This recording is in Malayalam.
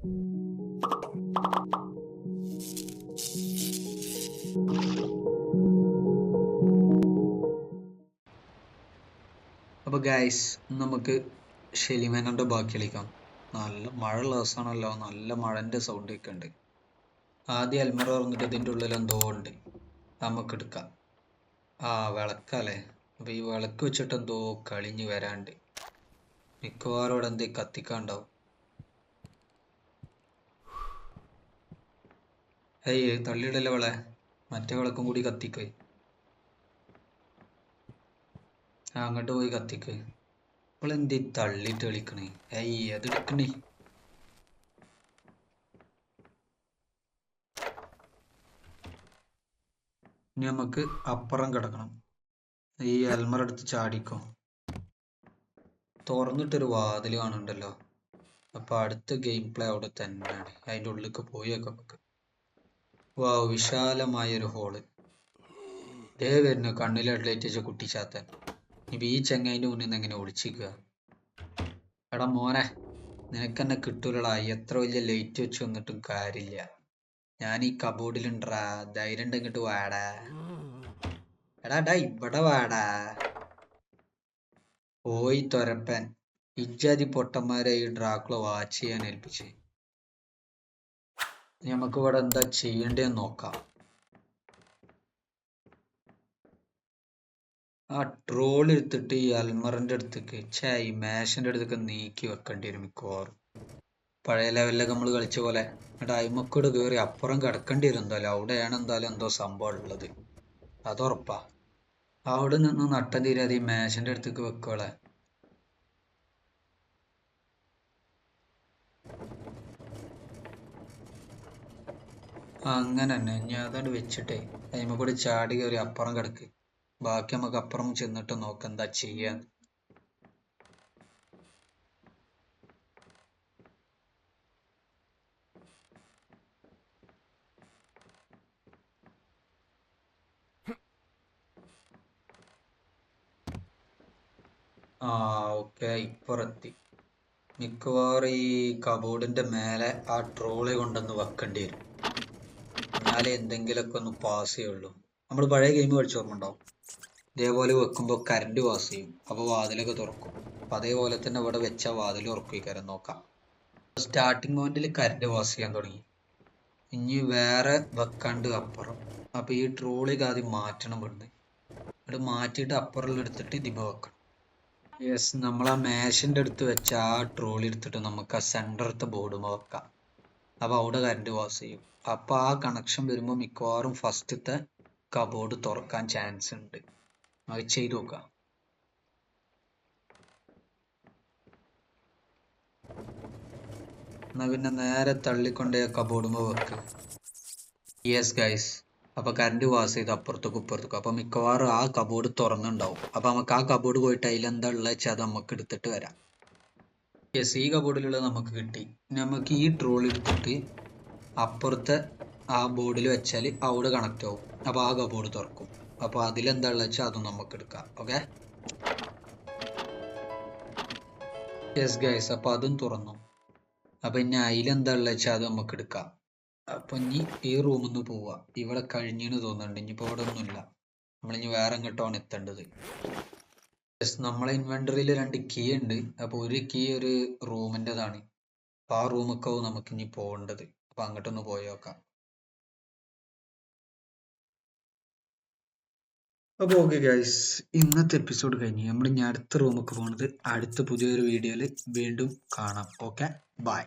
അപ്പോൾ ഗൈസ് നമുക്ക് ഷെലിമേനോന്റെ ബാക്കി കളിക്കാം നല്ല മഴയുള്ള ദിവസമാണല്ലോ നല്ല മഴന്റെ സൗണ്ട് ഒക്കെ ഉണ്ട്. ആദ്യം അൽമറ തുറന്നിട്ട് ഇതിന്റെ ഉള്ളിൽ എന്തോ ഉണ്ട്. നമുക്ക് എടുക്കാം. ആ വിളക്കല്ലേ? അപ്പോൾ ഈ വിളക്ക് വെച്ചിട്ട് എന്തോ കളിഞ്ഞ് വരാണ്ട്. മിക്കവാറും ഇവിടെ എന്തേ കത്തിക്കാണ്ടാവും. ഏയ് തള്ളിയിടല്ലേ വളെ? മറ്റേ വിളക്കും കൂടി കത്തിക്ക്. അങ്ങോട്ട് പോയി കത്തിക്ക്. ഇവളെന്തി തള്ളിയിട്ട് കളിക്കണേ ഏയ് അത് എടുക്കണേ. ഇനി നമുക്ക് അപ്പുറം കിടക്കണം. ഈ അൽമറ എടുത്ത് ചാടിക്കോ. തുറന്നിട്ടൊരു വാതിൽ കാണുന്നുണ്ടല്ലോ. അപ്പൊ അടുത്ത ഗെയിം പ്ലേ അവിടെ തന്നെയാണ്. അതിന്റെ ഉള്ളിലേക്ക് പോയേക്കാം നമുക്ക്. വാ വിശാലമായ ഒരു ഹോൾ ദേ വരുന്നു കണ്ണിൽ വെച്ച കുട്ടിച്ചാത്തൻ. ഇപ്പൊ ഈ ചെങ്ങൈന്റെ മുന്നിൽ നിന്ന് എങ്ങനെ ഒളിച്ചിക്കുക എടാ മോനെ നിനക്കെന്നെ കിട്ടൂലടാ. എത്ര വലിയ ലൈറ്റ് വെച്ച് വന്നിട്ടും കാര്യമില്ല. ഞാൻ ഈ കബോർഡിലുണ്ടാ ധൈര്യം ഉണ്ടെങ്കിട്ട് വാടാ. എടാ ഡാ ഇവിടെ വാടാ. പോയി തൊരപ്പൻ. ഇജ്ജാതി പൊട്ടന്മാരെ ഈ ഡ്രാക്കുള വാച്ച് ചെയ്യാൻ ഏൽപ്പിച്ച്. നമുക്ക് ഇവിടെ എന്താ ചെയ്യേണ്ടതെന്ന് നോക്കാം. ആ ട്രോൾ എടുത്തിട്ട് ഈ അൽമറിന്റെ അടുത്തേക്ക് ഛേ ഈ മാഷിന്റെ അടുത്തേക്ക് നീക്കി വെക്കേണ്ടി വരും മിക്കവാറും. പഴയ ലെവലിലൊക്കെ നമ്മൾ കളിച്ച പോലെ. എന്നിട്ട് അയിമക്കോട് കയറി അപ്പുറം കിടക്കേണ്ടി വരും എന്തായാലും. അവിടെയാണ് എന്തായാലും എന്തോ സംഭവം ഉള്ളത്. അതുറപ്പാ അവിടെ നിന്ന് നട്ടം തീരാതെ ഈ മാഷിന്റെ അടുത്തേക്ക് വെക്കോളെ അങ്ങനെ തന്നെ ഞാൻ അതങ്ങട് വെച്ചിട്ടേ. അതിമ കൂടി ചാടി കയറി അപ്പുറം കിടക്ക്. ബാക്കി നമുക്ക് അപ്പുറം ചെന്നിട്ട് നോക്കാം എന്താ ചെയ്യാന്ന് ആ ഓക്കെ. ഇപ്പുറത്തി. മിക്കവാറും ഈ കബോർഡിന്റെ മേലെ ആ ട്രോളി കൊണ്ടൊന്ന് വെക്കേണ്ടി വരും. എന്നാലേ എന്തെങ്കിലുമൊക്കെ ഒന്ന് പാസ് ചെയ്യുള്ളൂ. നമ്മൾ പഴയ ഗെയിം കളിച്ച ഓർമ്മ ഇതേപോലെ വെക്കുമ്പോൾ കറണ്ട് പാസ് ചെയ്യും. അപ്പോൾ വാതിലൊക്കെ തുറക്കും. അപ്പം അതേപോലെ തന്നെ ഇവിടെ വെച്ച വാതിൽ ഉറപ്പിക്കാരം നോക്കാം. സ്റ്റാർട്ടിങ് പോയിന്റിൽ കറണ്ട് പാസ് ചെയ്യാൻ തുടങ്ങി. ഇനി വേറെ വെക്കാണ്ട് അപ്പുറം. അപ്പോൾ ഈ ട്രോളിക്ക് ആദ്യം മാറ്റണം ഇവിടുന്ന്. ഇവിടെ മാറ്റിയിട്ട് അപ്പുറം എടുത്തിട്ട് ഇതിമ വെക്കണം. യെസ് നമ്മൾ ആ മേശന്റെ അടുത്ത് വെച്ച ആ ട്രോളി എടുത്തിട്ട് നമുക്ക് ആ സെന്ററത്തെ ബോർഡുമ്പോൾ വെക്കാം. അപ്പോൾ അവിടെ കറണ്ട് പാസ് ചെയ്യും. അപ്പോൾ ആ കണക്ഷൻ വരുമ്പോൾ മിക്കവാറും ഫസ്റ്റത്തെ കബോർഡ് തുറക്കാൻ ചാൻസ് ഉണ്ട്. അത് ചെയ്തു നോക്കാം. എന്നാ പിന്നെ നേരെ തള്ളിക്കൊണ്ടേ കബോർഡുമ്പോ വെക്കുക യെസ് ഗൈസ് അപ്പൊ കറണ്ട് പാസ് ചെയ്ത് അപ്പുറത്തേക്കും ഇപ്പുറത്തേക്കും. അപ്പൊ മിക്കവാറും ആ കബോർഡ് തുറന്നുണ്ടാവും. അപ്പൊ നമുക്ക് ആ കബോർഡ് പോയിട്ട് അതിലെന്താ ഉള്ളത് വെച്ചാൽ അത് നമുക്ക് എടുത്തിട്ട് വരാം. യെസ് ഈ കബോർഡിലുള്ളത് നമുക്ക് കിട്ടി. നമുക്ക് ഈ ട്രോൾ എടുത്തിട്ട് അപ്പുറത്തെ ആ ബോർഡിൽ വെച്ചാൽ അവിടെ കണക്ട് ആവും. അപ്പോൾ ആ കബോർഡ് തുറക്കും. അപ്പോൾ അതിലെന്താണെന്ന് വെച്ചാൽ അതും നമുക്ക് എടുക്കാം. ഓക്കെ യെസ് ഗൈസ് അപ്പോൾ അതും തുറന്നു. അപ്പോൾ ഇനി അതിലെന്താണെന്ന് വെച്ചാൽ അത് നമുക്ക് എടുക്കാം. അപ്പോൾ ഇനി ഈ റൂമിൽ നിന്ന് പോവാ. ഇവിടെ കഴിഞ്ഞെന്ന് തോന്നുന്നുണ്ട്. ഇനിയിപ്പോൾ ഇവിടെ ഒന്നുമില്ല. നമ്മളിനി വേറെ എങ്ങോട്ടാണ് എത്തേണ്ടത്? യെസ് നമ്മളെ ഇൻവെന്ററിയിൽ രണ്ട് കീ ഉണ്ട്. അപ്പോൾ ഒരു കീ ഒരു റൂമിന്റെതാണ് അപ്പോൾ ആ റൂമൊക്കെ നമുക്ക് ഇനി പോകേണ്ടത് അപ്പോൾ അങ്ങോട്ടൊന്ന് പോയി നോക്കാം. അപ്പോൾ ഓക്കെ ഗൈസ് ഇന്നത്തെ എപ്പിസോഡ് കഴിഞ്ഞ് നമ്മൾ ഇനി അടുത്ത റൂമൊക്കെ പോണത് അടുത്ത പുതിയൊരു വീഡിയോയിൽ വീണ്ടും കാണാം. Okay bye